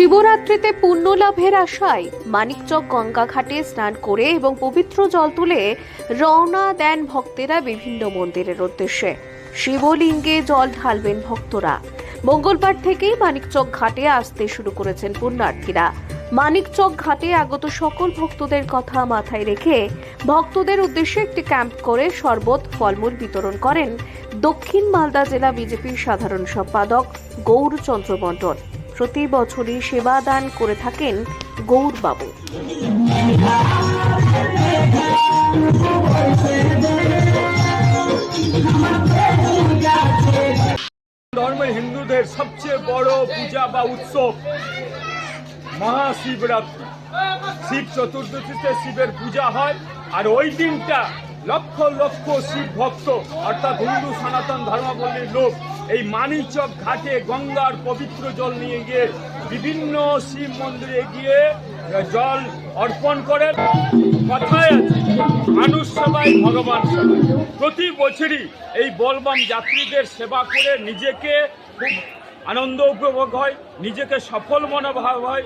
শিবরাত্রিতে পুণ্য লাভের আশায় মানিকচক গঙ্গা ঘাটে স্নান করে এবং পবিত্র জল তুলে রওনা দেন ভক্তেরা বিভিন্ন মন্দিরের উদ্দেশ্যে। শিবলিঙ্গে জল ঢালবেন ভক্তরা। মঙ্গলবার থেকেই মানিকচক ঘাটে আসতে শুরু করেছেন পুণ্যার্থীরা। মানিকচক ঘাটে আগত সকল ভক্তদের কথা মাথায় রেখে ভক্তদের উদ্দেশ্যে একটি ক্যাম্প করে শরবত, ফলমূল বিতরণ করেন দক্ষিণ মালদা জেলা বিজেপির সাধারণ সম্পাদক গৌরচন্দ্র মণ্ডল। প্রতি বছরই সেবা দান করে থাকেন গৌরবাবু ধর্মের হিন্দুদের সবচেয়ে বড় পূজা বা উৎসব মহাশিবরাত্রি। শিব চতুর্দশীতে শিবের পূজা হয়, আর ওই দিনটা লক্ষ লক্ষ শিব ভক্ত, অর্থাৎ হিন্দু সনাতন ধর্মাবলীর লোক, এই মানিচক ঘাটে গঙ্গার পবিত্র জল নিয়ে গিয়ে বিভিন্ন শিব মন্দিরে গিয়ে জল অর্পণ করেন। কথায় আছে, মানুষ সেবাই ভগবান সেবাই। প্রতি বছরই এই বলবাম যাত্রীদের সেবা করে নিজেকে খুব আনন্দ উপভোগ হয়, নিজেকে সফল মনোভাব হয়।